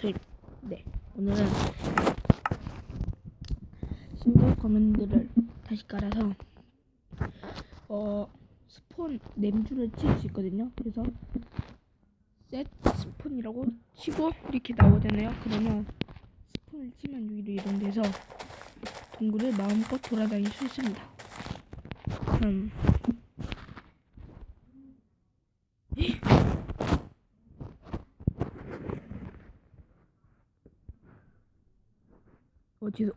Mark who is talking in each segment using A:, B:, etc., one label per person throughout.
A: 저희 네 오늘은 싱글 커맨드를 다시 깔아서 어 스폰 냄주를 칠 수 있거든요. 그래서 셋 스폰이라고 치고 이렇게 나오잖아요. 그러면 스폰을 치면 위로 이동돼서 동굴을 마음껏 돌아다닐 수 있습니다. 음. 어디서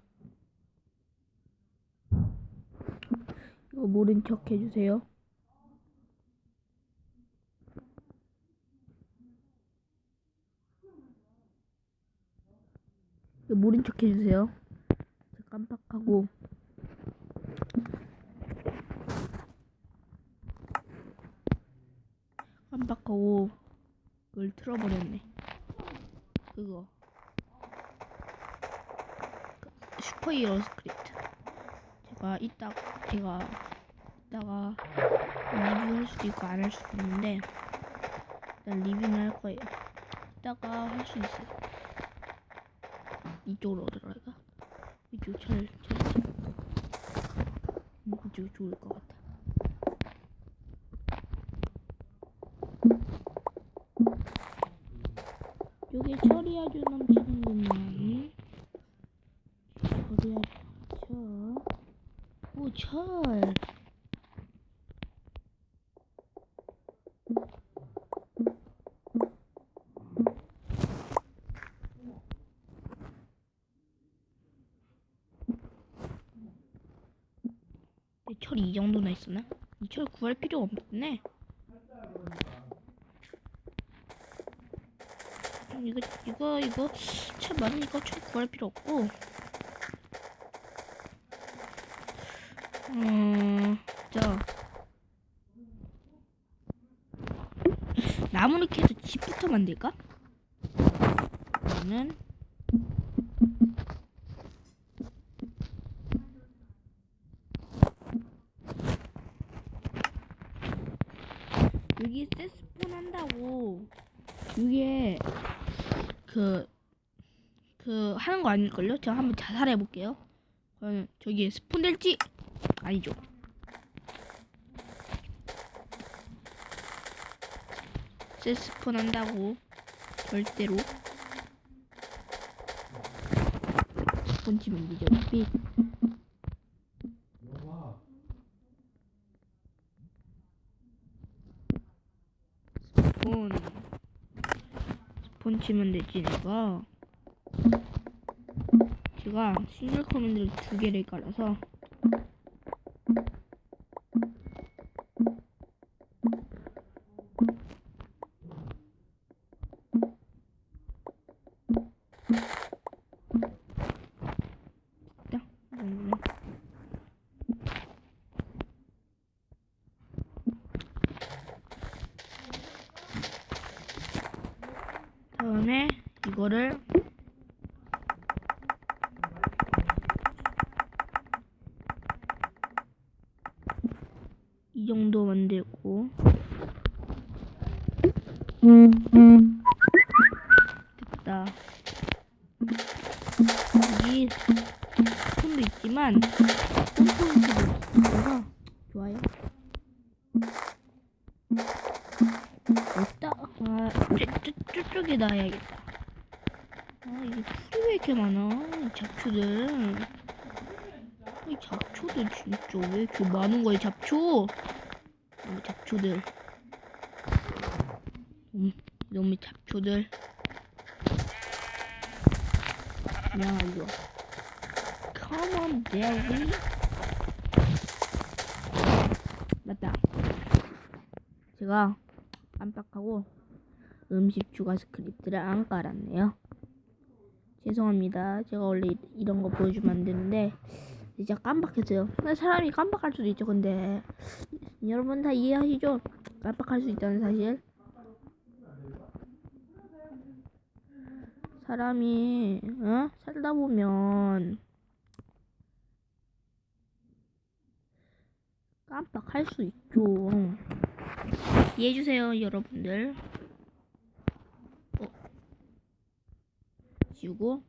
A: 이거 모른 척 해주세요. 이거 모른 척 해주세요. 저 깜빡하고 깜빡하고 그걸 틀어버렸네. 그거 슈퍼히어로 스크립트. 제가 이따 제가 이따가 리뷰할 수도 있고 안 할 수도 있는데 일단 리뷰는 할 거예요. 이따가 할 수 있어요. 이쪽으로 들어갈까? 이쪽 잘, 잘, 음, 이쪽 좋을 것 같아. 여기 넘치는구만. 철이 아주 철. 오, 철. 내 철이 이 정도나 있었나? 이 철 구할 필요가 없네. 음, 이거 이거 이거 철 많으니까 철 구할 필요 없고. 음, 자 나무를 캐서 집부터 만들까? 저는 여기 세스폰 한다고 이게 그, 그 하는 거 아닐걸요? 제가 한번 자살해 볼게요. 그러면 저기 스폰 될지 아니죠. 세스폰 한다고 절대로 스폰 치면 되죠. 삑. 스폰 스폰 치면 되지 내가? 제가 싱글 커맨드를 두 개를 깔아서 딱 이거는 다음에 이거를 이 정도 만들고 됐다. 여기 스폰도 있지만 스폰 포인트도 있어서 좋아요 없다 아 저, 저, 저쪽에 놔야겠다 아 이게 풀이 왜 이렇게 많아 이 잡초들 이 잡초들 진짜 왜 이렇게 많은 거야 잡초? 이 잡초들. 음, 너무 잡초들. 야 이거. Come on Berry 맞다. 제가 깜빡하고 음식 추가 스크립트를 안 깔았네요. 죄송합니다. 제가 원래 이- 이런 거 보여주면 안 되는데 진짜 깜빡했어요 사람이 깜빡할 수도 있죠 근데 여러분 다 이해하시죠? 깜빡할 수 있다는 사실 사람이 어? 살다 보면 깜빡할 수 있죠. 이해해 주세요, 여러분들. 어. 지우고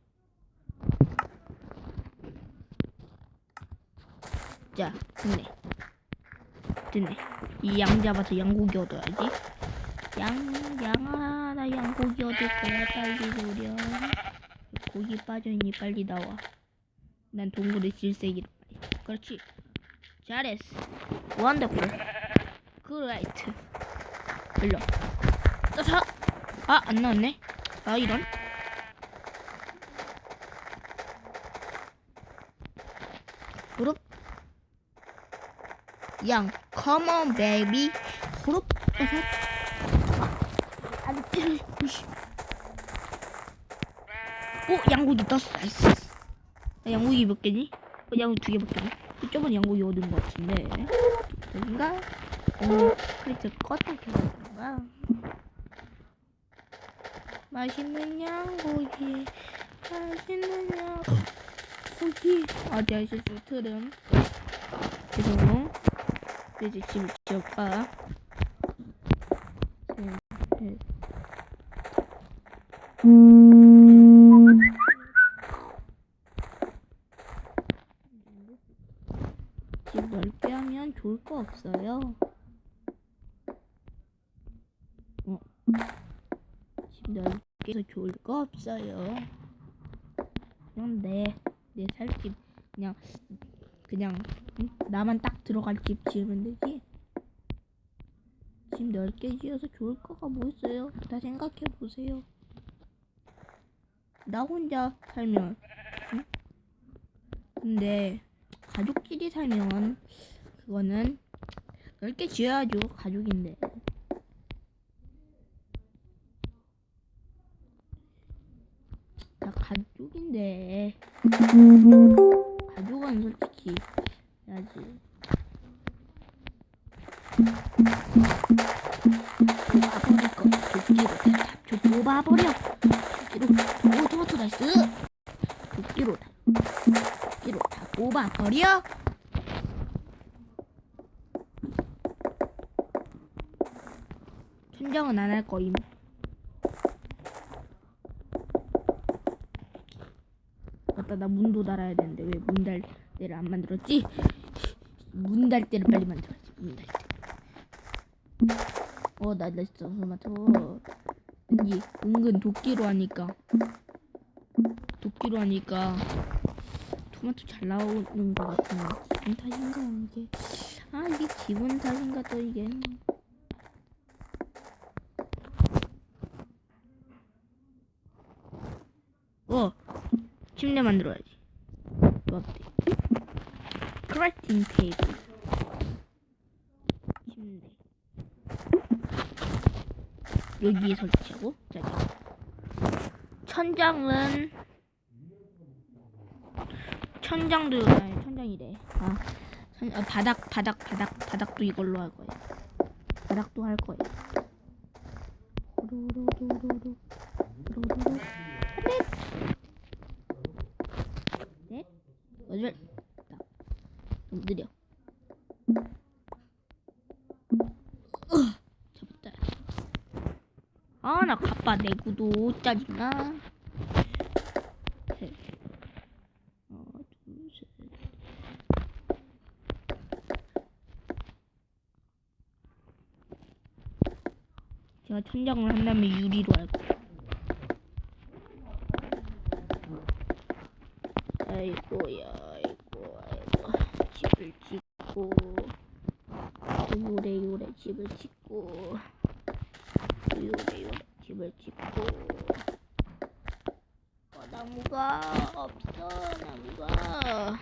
A: 자 됐네. 됐네. 이 양 잡아서 양고기 얻어야지. 양 양아 나 양고기 얻을 거야 빨리 노려. 고기 빠져있니? 빨리 나와. 난 동물의 질색이란 말이야 그렇지. 잘했어. 원더풀 그라이트. 일로 떠서 아안 나왔네? 아 이런 베이비 그룹 어서 아니 으이씨. 오 양고기 떴어. 나이스. 나 양고기 몇 개니? 어, 양고기 두 개밖에 없네. 그 저번에 양고기 얻은 것 같은데. 여긴가? 오 크리트 껐다 켜봤던가 맛있는 양고기 맛있는 양고기. 어디 하실수 트름 죄송 지울까 셋, 넷. 집 넓게 하면 좋을 거 없어요. 어. 집 넓게 해서 좋을 거 없어요. 그냥 내, 내 살집, 그냥, 그냥, 응? 나만 딱 들어갈 집 지으면 되지. 집 넓게 지어서 좋을 거가 뭐 있어요? 다 생각해 보세요. 나 혼자 살면, 응? 근데, 가족끼리 살면 그거는 넓게 지어야죠 가족인데 다 가족인데 솔직히 해야지. 뽑아버릴 거 도끼로 다 뽑아버려. 도끼로. 오 토마토 나이스. 도끼로 다 도끼로 다 뽑아버려. 천장은 안 할 거임 맞다 나 문도 달아야 되는데 왜 문 달대를 안 만들었지? 문 달대를 빨리 만들어야지 문 달대. 어 나 됐어 토마토 왠지 은근 도끼로 하니까. 도끼로 하니까 토마토 잘 나오는 것 같은 기분 탓인가 이게? 아 이게 기분 탓인가 또 이게 어 침대 만들어야지 이거 어때 크래프팅 테이블 침대 여기에 설치하고 자 천장은 천장도 아니 천장이래. 아, 천, 아 바닥 바닥 바닥 바닥도 이걸로 할 거야. 바닥도 할 거야. 루루루루루 루루루. 네? 어쩔? 좀 느려. 으, 잡았다. 아, 나 가빠 내구도 짜증나. 셋. 제가 천장을 한 다음에 유리로 할 거예요. 아이고야, 아이고, 아이고. 집을 짓고, 요래 요래 집을 짓고, 요래 요래 집을 짓고. 어, 나무가 없어, 나무가.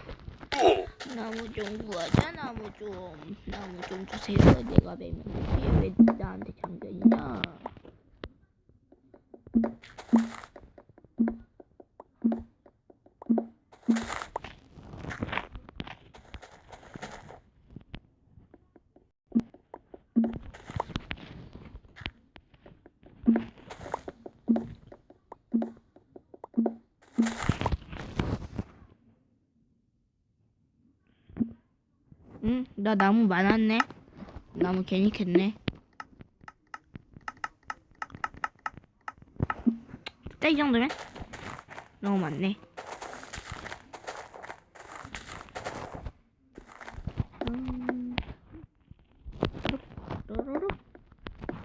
A: 나무 좀 구하자, 나무 좀. 나무 좀 주세요. 내가 매면 되지. 왜 나한테 장전이냐? 응, 나 나무 많았네. 나무 괜히 캤네. 됐다, 이 정도면? 너무 많네. 음,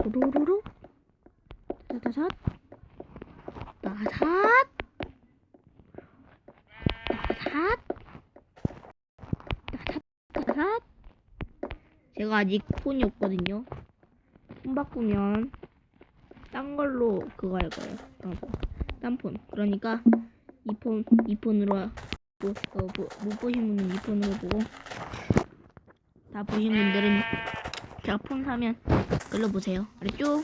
A: 로로로, 다섯, 다섯, 다섯, 다섯. 제가 아직 폰이 없거든요. 폰 바꾸면 딴 걸로 그거 할 거예요. 딴 폰. 그러니까 이 폰, 이 폰으로 뭐, 어, 뭐, 못 보신 분은 이 폰으로 보고 다 보신 분들은 제가 폰 사면 글로 보세요. 알았죠?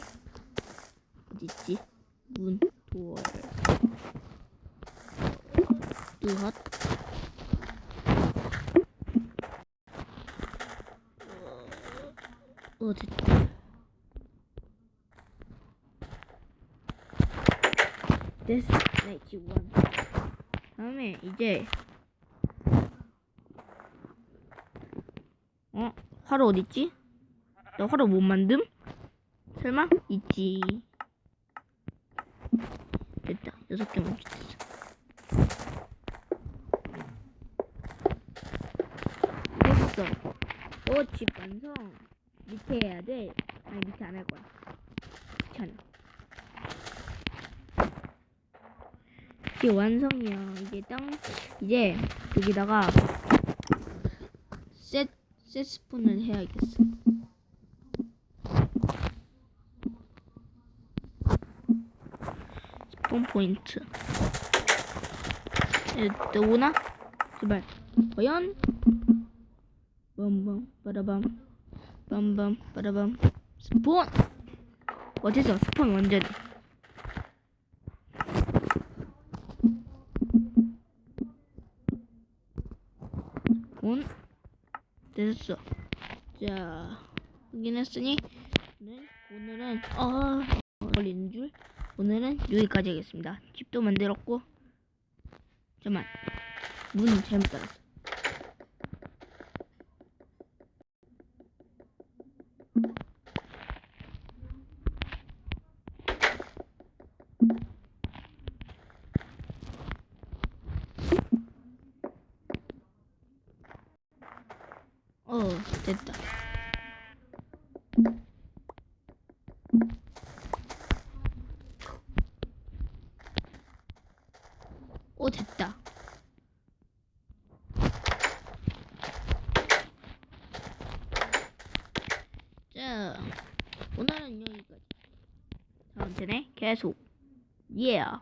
A: 어딨지? 문, 도어, 뜨헛. 어, 됐다. This one. 다음에 이제 어 화로 어딨지? 나 화로 못 만듦? 설마 있지. 됐다 여섯 개 만들었어. 됐어. 너집 완성 밑에 해야 돼. 아니 밑에 안 할 거야. 귀찮아. 이게 완성이야. 이게 땅 이제 여기다가 셋, 셋 스푼을 해야겠어. 스폰 포인트. 에, 오나? 제발. 과연? 빰빰 빠라밤 빰빰 빠라밤. 스폰! 어디서 스폰 완전 온! 됐어. 자 확인했으니 오늘, 오늘은 어 걸리는 줄? 오늘은 여기까지 하겠습니다. 집도 만들었고 잠만. 문은 잘못 닫았어 어 됐다 오 됐다. 자 오늘은 여기까지. 다음 편에 계속. 예뿅